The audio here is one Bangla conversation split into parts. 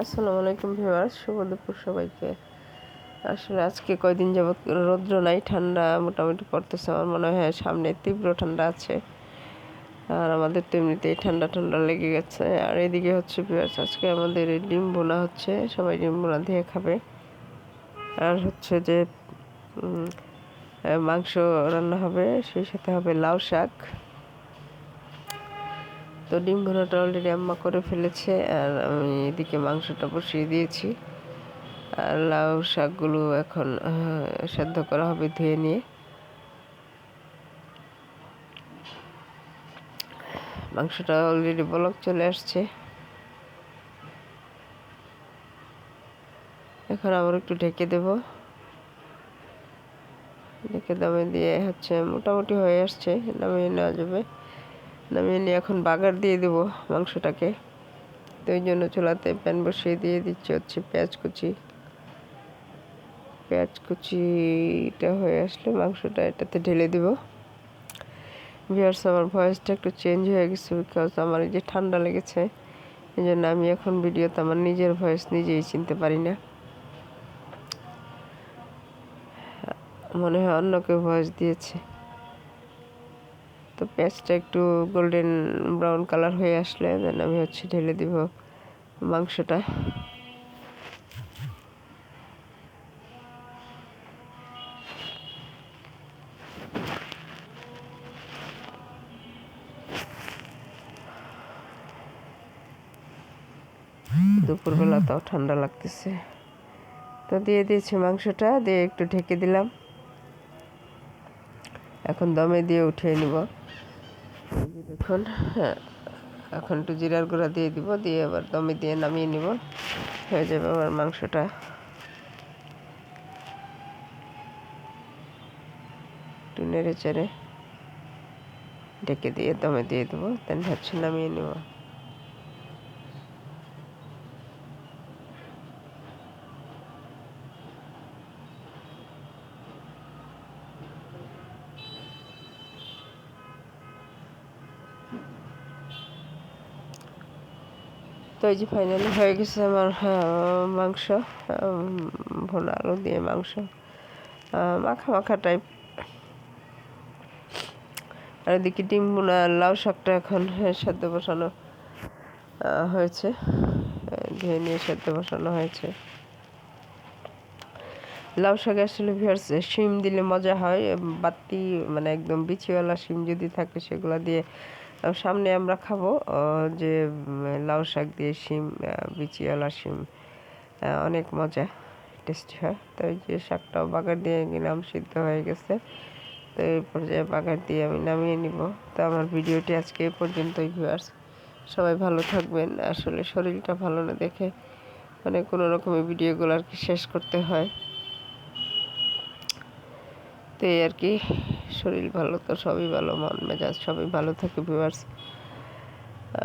আসসালামু আলাইকুম ভিউয়ার্স, শুভ দুপুর সবাইকে। আসলে আজকে কয়দিন যাবৎ রৌদ্র নাই, ঠান্ডা মোটামুটি পড়তেছে আমার মনে হয়, সামনে তীব্র ঠান্ডা আছে। আর আমাদের তো এমনিতেই ঠান্ডা ঠান্ডা লেগে গেছে। আর এদিকে হচ্ছে ভিউয়ার্স, আজকে আমাদের ডিম বোনা হচ্ছে, সবাই ডিম বোনা দিয়ে খাবে। আর হচ্ছে যে মাংস রান্না হবে, সেই সাথে হবে লাউ শাক। তো ডিম ভুনাটা অলরেডি আম্মা করে ফেলেছে আর আমি এদিকে মাংসটা বসিয়ে দিয়েছি। আর লাউ শাকগুলো এখন সেদ্ধ করা হবে ধুয়ে নিয়ে। মাংসটা অলরেডি বলক চলে আসছে। এখন আবার একটু ঢেকে দেব। ঢেকে দামে দিয়ে হচ্ছে মোটামুটি হয়ে আসছে, নামিয়ে নেওয়া যাবে। নামিয়ে নিয়ে এখন বাগার দিয়ে দেব মাংসটাকে। তো ওই জন্য চুলাতে প্যান বসিয়ে দিয়ে দিচ্ছি হচ্ছে পেঁয়াজ কুচি। পেঁয়াজ কুচিটা হয়ে আসলে মাংসটা এটাতে ঢেলে দিব। ভিউয়ার্স আমার ভয়েসটা একটু চেঞ্জ হয়ে গেছে বিকজ আমার এই যে ঠান্ডা লেগেছে, এই জন্য আমি এখন ভিডিওতে আমার নিজের ভয়েস নিজেই চিনতে পারি না। মনে হয় অন্য কেউ ভয়েস দিয়েছে। তো পেঁয়াজটা একটু গোল্ডেন ব্রাউন কালার হয়ে আসলে দেন আমি হচ্ছে ঢেলে দিব মাংসটা। দুপুরবেলা তাও ঠান্ডা লাগতেছে। তো দিয়ে দিয়েছি মাংসটা, দিয়ে একটু ঢেকে দিলাম। এখন দমে দিয়ে উঠিয়ে নিব। দেখুন হ্যাঁ এখন একটু জিরার গুঁড়া দিয়ে দিব, দিয়ে আবার দমে দিয়ে নামিয়ে নিব। হয়ে যাবে আমার মাংসটা। একটু নেড়ে চেড়ে ঢেকে দিয়ে দমে দিয়ে দেবো, দেন হচ্ছে নামিয়ে নেব। তো এই যে ফাইনালি হয়ে গেছে আমার মাংস ভোনা আলু দিয়ে মাংস মাখা মাখা টাইপ আর এদিকে ডিম বোনা লাউ শাকটা এখন সেদ্ধ বসানো হয়েছে। ধুয়ে নিয়ে সেদ্ধ বসানো হয়েছে। লাউ শাক আসলে ভিয়ার্স শিম দিলে মজা হয়। বাতি মানে একদম বিচিওয়ালা শিম যদি থাকে, সেগুলো দিয়ে সামনে আমরা খাব যে লাউ শাক দিয়ে শিম বিচিওয়ালা শিম অনেক মজা টেস্টি হয়। তো এই যে শাকটাও বাগার দিয়ে গেলাম সিদ্ধ হয়ে গেছে। তো এই পর্যায়ে বাগার দিয়ে আমি নামিয়ে নিব। তো আমার ভিডিওটি আজকে এই পর্যন্তই ভিউয়ার্স সবাই ভালো থাকবেন। আসলে শরীরটা ভালো না দেখে মানে কোনো রকমের ভিডিওগুলো আর কি শেষ করতে হয়। তো এই আর কি। শরীর ভালো তো সবই ভালো, মন মেজাজ সবই ভালো থাকে ভিউয়ার্স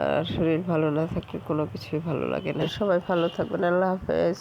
আর শরীর ভালো না থাকলে কোনো কিছুই ভালো লাগে না। সবাই ভালো থাকবেন, আল্লাহ হাফেজ।